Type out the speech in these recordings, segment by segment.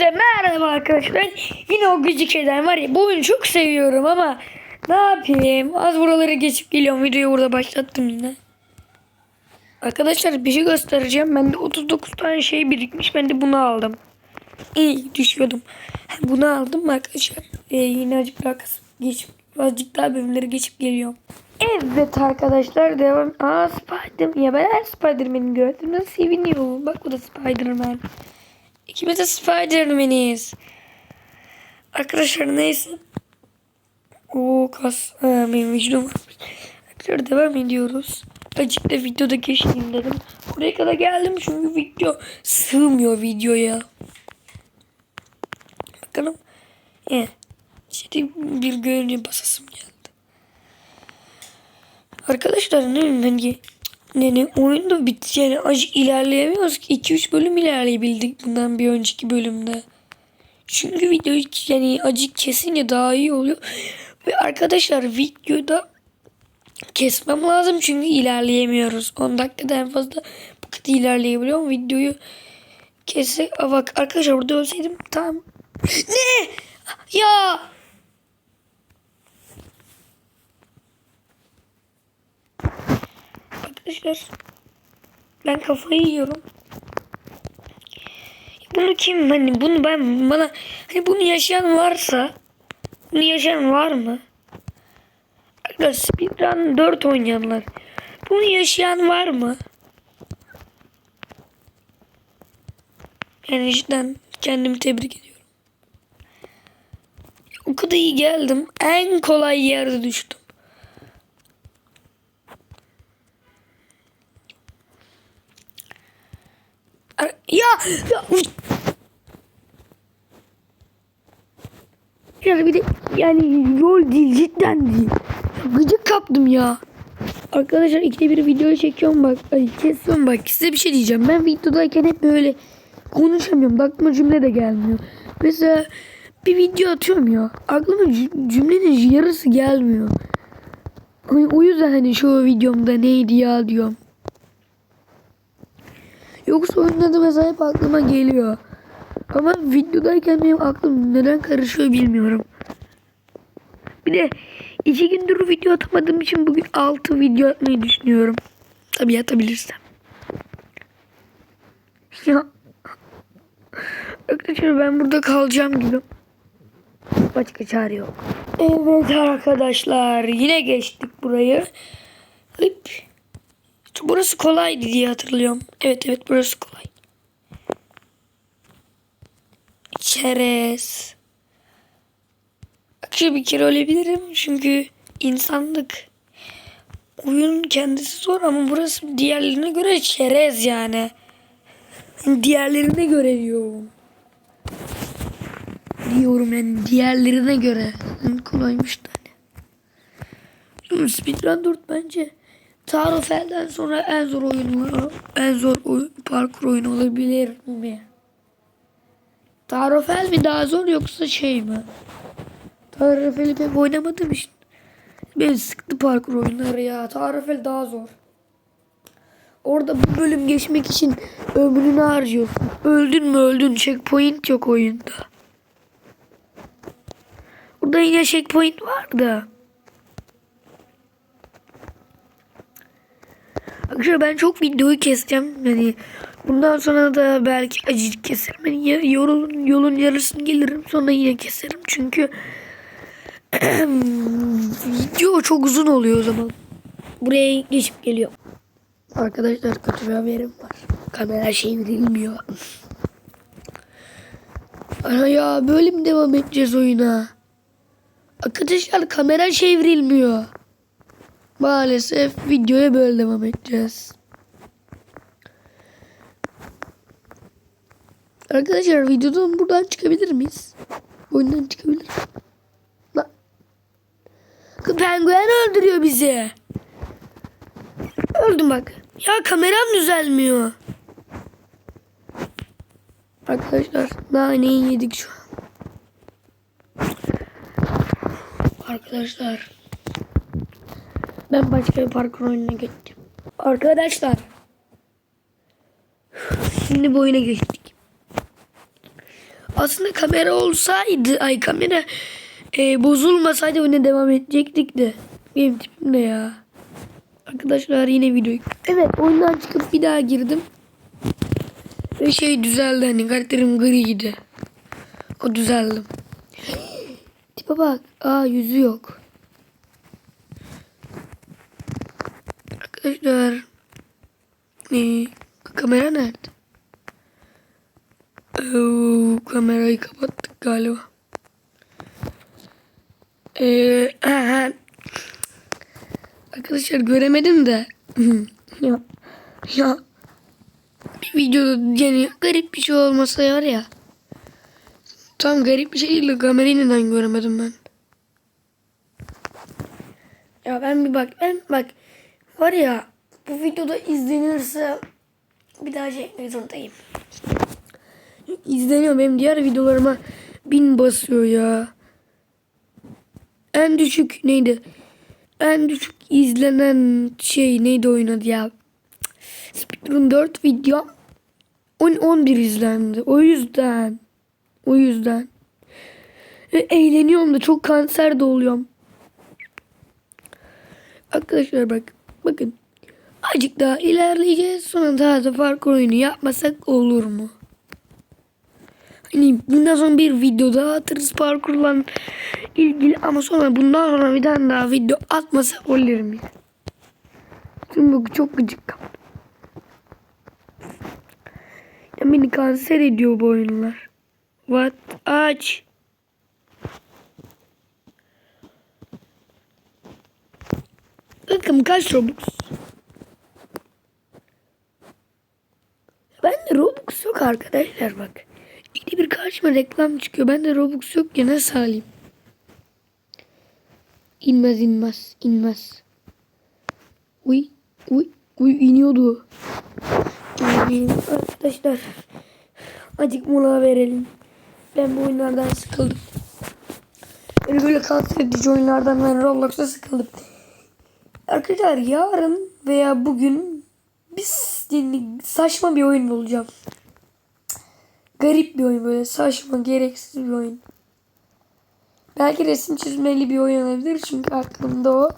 Hepinize merhaba arkadaşlar. Yine o gıcık eden var ya bu oyunu çok seviyorum ama ne yapayım? Az buraları geçip geliyorum. Videoyu burada başlattım yine. Arkadaşlar bir şey göstereceğim. Bende 39 tane şey birikmiş. Ben de bunu aldım. İyi düşüyordum. Bunu aldım arkadaşlar. Ee, yine azıcık daha geçip azıcık daha bölümleri geçip geliyorum. Evet arkadaşlar devam. Aa Spider ya ben her Spiderman'i gördüm. Nasıl seviniyor. Bak bu da Spiderman. İkimiz de Spiderman'iz. Arkadaşlar neyse. Oo kas. Ha, benim vücudum varmış. Arkadaşlar devam ediyoruz. Azıcık da videoda geçeyim dedim. Buraya kadar geldim çünkü video sığmıyor videoya. Bakalım. Evet. İşte bir görünce basasım geldi. Arkadaşlar ne ne ne oyunda bitti yani acık ilerleyemiyoruz ki 2-3 bölüm ilerleyebildik bundan bir önceki bölümde. Çünkü video yani acık kesince daha iyi oluyor. Ve arkadaşlar videoda kesmem lazım çünkü ilerleyemiyoruz. 10 dakikada en fazla bu kadar ilerleyebiliyorum. Videoyu kesek. Aa, bak arkadaşlar burada ölseydim tamam. Ne? Ya Arkadaşlar ben kafayı yiyorum. Bunu kim hani bunu ben bana hani bunu yaşayan varsa bunu yaşayan var mı? Arkadaşlar speedrun 4 oynayanlar. Bunu yaşayan var mı? Yani cidden kendimi tebrik ediyorum. O kadar iyi geldim. En kolay yerde düştüm. Ya, ya. uy. Ya bir de yani yol değil cidden değil. Gıcık kaptım ya. Arkadaşlar ikide bir video çekiyorum bak. Ay kesiyorum bak. Size bir şey diyeceğim. Ben videodayken hep böyle konuşamıyorum. Aklıma cümle de gelmiyor. Mesela bir video atıyorum ya. Aklıma cü- cümlenin yarısı gelmiyor. Hani O yüzden hani şu videomda neydi ya diyorum. Yoksa oyunda da mesela hep aklıma geliyor. Ama videodayken benim aklım neden karışıyor bilmiyorum. Bir de iki gündür video atamadığım için bugün altı video atmayı düşünüyorum. Tabii atabilirsem. Ya. Arkadaşlar ben burada kalacağım gibi. Başka çare yok. Evet arkadaşlar yine geçtik burayı. Hıp. Burası kolaydı diye hatırlıyorum. Evet evet burası kolay. Çerez. Akşam bir kere ölebilirim çünkü insanlık. Oyun kendisi zor ama burası diğerlerine göre çerez yani. Diğerlerine göre diyorum. Diyorum yani diğerlerine göre. Kolaymış da hani. Speedrun 4 bence. Tarofel'den sonra en zor oyunu en zor oyun, parkur oyunu olabilir mi? Tarofel mi daha zor yoksa şey mi? Tarofel'i pek oynamadığım için ben sıktı parkur oyunları ya. Tarofel daha zor. Orada bu bölüm geçmek için ömrünü harcıyorsun. Öldün mü öldün. Checkpoint yok oyunda. Burada yine checkpoint var da. Arkadaşlar ben çok videoyu keseceğim. Yani bundan sonra da belki acıcık keserim. Yani ya- yolun, yolun yarısını gelirim sonra yine keserim. Çünkü video çok uzun oluyor o zaman. Buraya geçip geliyor. Arkadaşlar kötü bir haberim var. Kamera çevrilmiyor. Ana ya böyle mi devam edeceğiz oyuna? Arkadaşlar kamera çevrilmiyor. Maalesef videoya böyle devam edeceğiz. Arkadaşlar videodan buradan çıkabilir miyiz? Oyundan çıkabilir Lan. Penguen öldürüyor bizi. Öldüm bak. Ya kameram düzelmiyor. Arkadaşlar naneyi yedik şu an. Arkadaşlar ben başka bir parkur oyununa geçtim. Arkadaşlar. Şimdi bu oyuna geçtik. Aslında kamera olsaydı ay kamera e, bozulmasaydı öne devam edecektik de. Benim tipim de ya. Arkadaşlar yine video. Evet oyundan çıkıp bir daha girdim. Ve şey düzeldi hani karakterim griydi. O düzeldi. Tipe bak. Aa yüzü yok. Arkadaşlar. Ee, kamera nerede? Oo, kamerayı kapattık galiba. Ee, aha. Arkadaşlar göremedim de. ya. Ya. Bir videoda yani garip bir şey olmasa var ya. Tam garip bir şey değil de kamerayı neden göremedim ben? Ya ben bir bak ben bak var ya bu videoda izlenirse bir daha çekmek zorundayım. İzleniyor benim diğer videolarıma bin basıyor ya. En düşük neydi? En düşük izlenen şey neydi oyun adı ya? Speedrun 4 video 10 11 izlendi. O yüzden. O yüzden. Eğleniyorum da çok kanser de oluyorum. Arkadaşlar bak. Bakın. Azıcık daha ilerleyeceğiz. Sonra daha da farklı oyunu yapmasak olur mu? Hani bundan sonra bir video daha atarız parkurla ilgili ama sonra bundan sonra bir tane daha video atmasak olur mu? Şimdi bu çok gıcık kaptım. Ya beni kanser ediyor bu oyunlar. What? Aç. Kaç Robux? Ben de Robux yok arkadaşlar bak. İyi bir karşıma reklam çıkıyor. Ben de Robux yok ya nasıl alayım? İnmez inmez inmez. Uy uy uy iniyordu. Yani arkadaşlar acık mola verelim. Ben bu oyunlardan sıkıldım. Böyle böyle kanser edici oyunlardan ben Roblox'ta sıkıldım. Arkadaşlar yarın veya bugün biz saçma bir oyun bulacağım. Garip bir oyun böyle saçma gereksiz bir oyun. Belki resim çizmeli bir oyun olabilir çünkü aklımda o.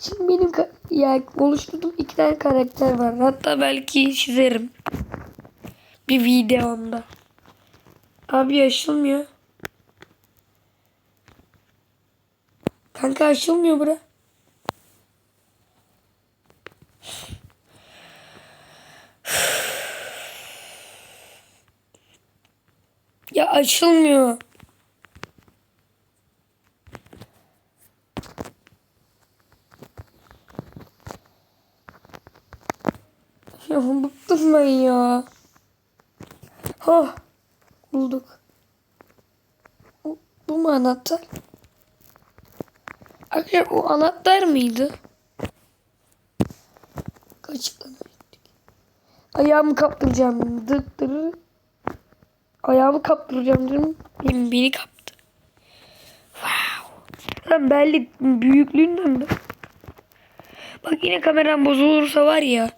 Şimdi benim ya oluşturduğum iki tane karakter var. Hatta belki çizerim. Bir videomda. Abi açılmıyor. Kanka açılmıyor bura. Ya açılmıyor. Ya bıktım ben ya. Ha bulduk. Bu, mu anahtar? Arkadaşlar o anahtar mıydı? Kaçıklanı Ayağımı kaptıracağım. Dıt dırı. Ayağımı kaptıracağım dedim. Beni, beni kaptı. Wow. Lan belli büyüklüğünden de. Bak yine kameram bozulursa var ya.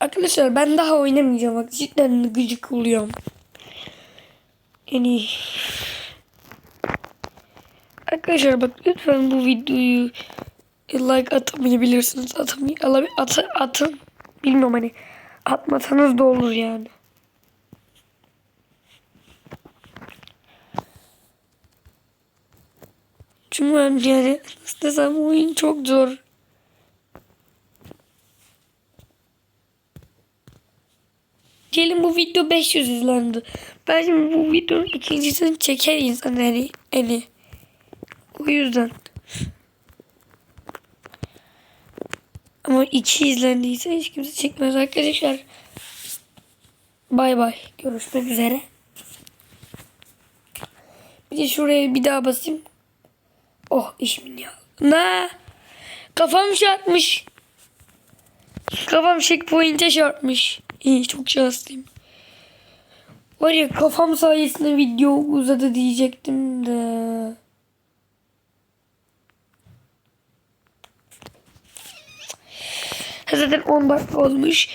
Arkadaşlar ben daha oynamayacağım. Bak cidden gıcık oluyorum. Yani Arkadaşlar bak lütfen bu videoyu like atamayabilirsiniz. Atamay at atın. Bilmiyorum hani atmasanız da olur yani. Çünkü yani nasıl desem oyun çok zor. Diyelim bu video 500 izlendi. Ben bu videonun ikincisini çeker insan hani. hani. O yüzden. Ama iki izlendiyse hiç kimse çekmez arkadaşlar. Bay bay. Görüşmek üzere. Bir de şuraya bir daha basayım. Oh işimin ya. Ne? Kafam çarpmış. Kafam checkpoint'e çarpmış. İyi çok şanslıyım. Var ya kafam sayesinde video uzadı diyecektim de. Zaten 10 dakika olmuş.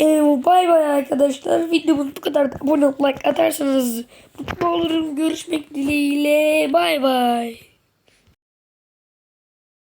Ee, bay bay arkadaşlar. Videomuz bu kadar. Abone olup like atarsanız mutlu olurum. Görüşmek dileğiyle. Bay bay.